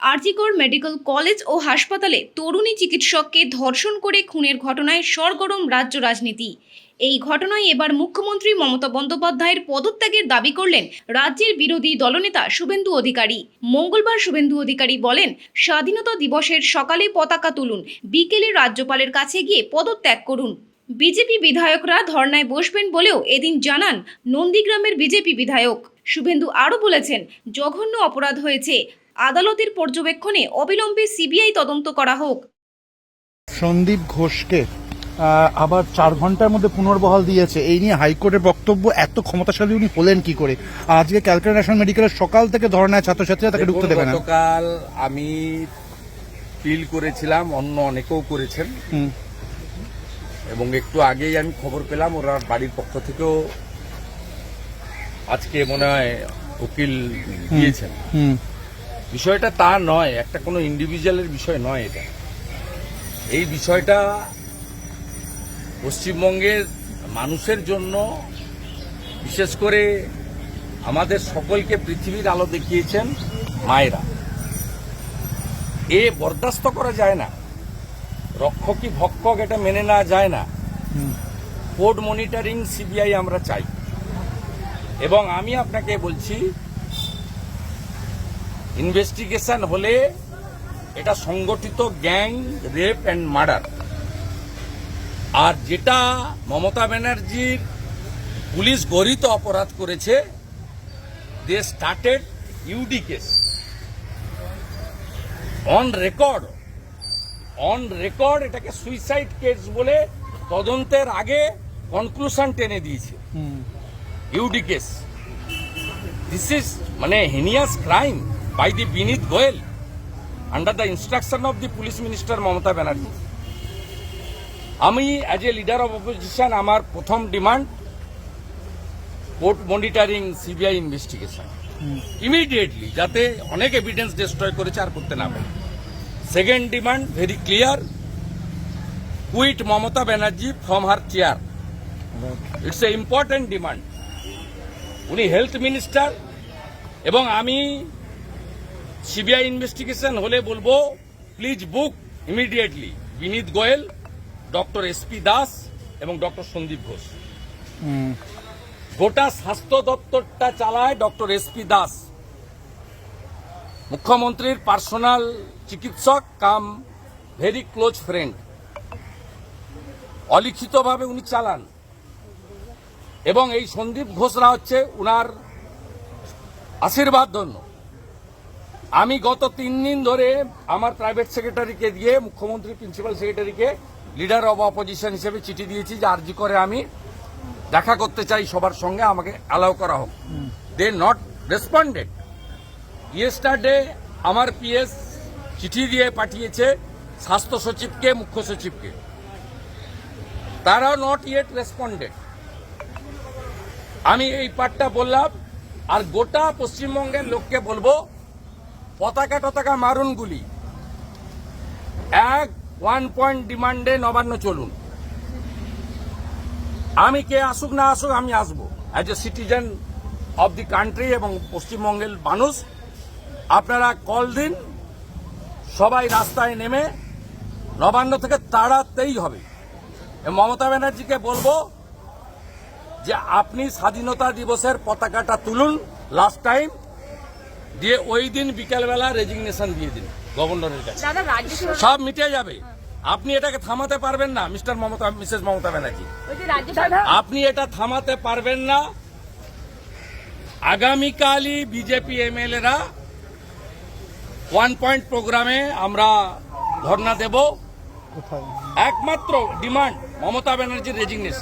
RG Kar medical college ও হাসপাতালে তরুণী চিকিৎসককে ধর্ষণ করে খুনের ঘটনায় সরগরম রাজ্য রাজনীতি। এই ঘটনায় এবার মুখ্যমন্ত্রী মমতা বন্দ্যোপাধ্যায়ের পদত্যাগের দাবি করলেন রাজ্যের বিরোধী দলনেতা শুভেন্দু অধিকারী। মঙ্গলবার শুভেন্দু অধিকারী বলেন, স্বাধীনতা দিবসের সকালে পতাকা তুলুন, বিকেলে রাজ্যপালের কাছে গিয়ে পদত্যাগ করুন। বিজেপি বিধায়করা ধর্নায় বসবেন বলেও এদিন জানান, নন্দীগ্রামের বিজেপি বিধায়ক। শুভেন্দু আরও বলেছেন, জঘন্য অপরাধ হয়েছে আদালতের পর্যবেক্ষণে অবিলম্বে সিবিআই তদন্ত করা হোক। সন্দীপ ঘোষকে আবার চার ঘণ্টার মধ্যে পুনর্বহাল দিয়েছে। এই নিয়ে হাইকোর্টের বক্তব্য এত ক্ষমতাশালী উনি হলেন কি করে? আজকে ক্যালকাটা ন্যাশনাল মেডিকেলের সকাল থেকে ধরনায় ছাত্রছাত্রীরা তাকে ঢুকতে দেবে না। গতকাল আমি ফিল করেছিলাম অন্য অনেকেও করেছেন। হুম, এবং একটু আগেই আমি খবর পেলাম ওরা বাড়ির পক্ষ থেকেও আজকে মনে হয় উকিল দিয়েছেন। হুম, বিষয়টা তা নয় একটা কোনো ইন্ডিভিজুয়ালের বিষয় নয় এটা। এই বিষয়টা পশ্চিমবঙ্গের মানুষের জন্য বিশেষ করে আমাদের সকলকে পৃথিবীর আলো দেখিয়েছেন মায়েরা। এ বরদাস্ত করা যায় না। রক্ষকই ভক্ষক এটা মেনে নেওয়া যায় না। কোর্ট মনিটরিং সিবিআই আমরা চাই। এবং আমি আপনাকে বলছি ইনভেস্টিগেশন হলে এটা সংগঠিত গ্যাং রেপ অ্যান্ড মার্ডার। আর যেটা মমতা ব্যানার্জির পুলিশ গরিত অপরাধ করেছে they started UD case on record on record এটাকে সুইসাইড কেস বলে তদন্তের আগে কনক্লুশন টেনে দিয়েছে। Hmm. UD case this is মানে heinous crime by the Vineet Goel under the instruction of the police minister Mamata Banerjee আমি as a leader of opposition আমার প্রথম demand court monitoring CBI investigation immediately যাতে অনেক evidence destroy করেছে আর করতে না পারে। Second demand very clear quit Mamata Banerjee from her chair it's a important demand উনি হেলথ মিনিস্টার এবং আমি সিবিআই ইনভেস্টিগেশন হলে বলব please book immediately Vineet Goel doctor SP Das এবং ডক্টর সন্দীপ ঘোষ। গোটা স্বাস্থ্য দপ্তরটা চালায় ডক্টর এসপি দাস। মুখ্যমন্ত্রীর পার্সোনাল চিকিৎসক কাম ভেরি ক্লোজ ফ্রেন্ড অলিখিতভাবে উনি চালান। এবং এই সন্দীপ ঘোষরা হচ্ছে উনার আশীর্বাদ ধন্য। আমি গত তিন দিন ধরে আমার প্রাইভেট সেক্রেটারিকে দিয়ে, মুখ্যমন্ত্রী প্রিন্সিপাল সেক্রেটারিকে লিডার অব অপোজিশন হিসেবে চিঠি দিয়েছি যে আর্জি করে আমি দেখা করতে চাই সবার সঙ্গে, আমাকে অ্যালাউ করা হোক। দে নট রেসপন্ডেড ইয়েস্টারডে আমার পিএস চিঠি দিয়ে পাঠিয়েছে স্বাস্থ্য সচিবকে, মুখ্য সচিবকে। তারাও নট ইয়েট রেসপন্ডেড আমি এই পাঠটা বললাম, আর গোটা পশ্চিমবঙ্গের লোককে বলব পতাকা টতাকা মারুন গুলি। এক ওয়ান পয়েন্ট ডিমান্ডে নবান্ন চলুন। আমি কে আসুক না আসুক, আমি আসব। As a citizen of the country এবং পশ্চিমবঙ্গের মানুষ, আপনারা কল দিন, সবাই রাস্তায় নেমে নবান্ন থেকে তাড়াতেই হবে। মমতা ব্যানার্জিকে বলব যে, আপনি স্বাধীনতা দিবসের পতাকাটা তুলুন লাস্ট টাইম দিয়ে ওই দিন বিকেলবেলা রেজিগনেশন দিয়ে দিন গভর্নরের কাছে। সব মিটে যাবে। আপনি এটাকে থামাতে পারবেন না মিস্টার মমতা মিসেস মমতা ব্যানার্জি। ওই যে রাজ্য সরকার আপনি এটা থামাতে পারবেন না। আগামীকালই বিজেপি এমএলএরা ওয়ান পয়েন্ট প্রোগ্রামে আমরা ধর্ণা দেব। একমাত্র ডিমান্ড মমতা ব্যানার্জির রেজিগনেশন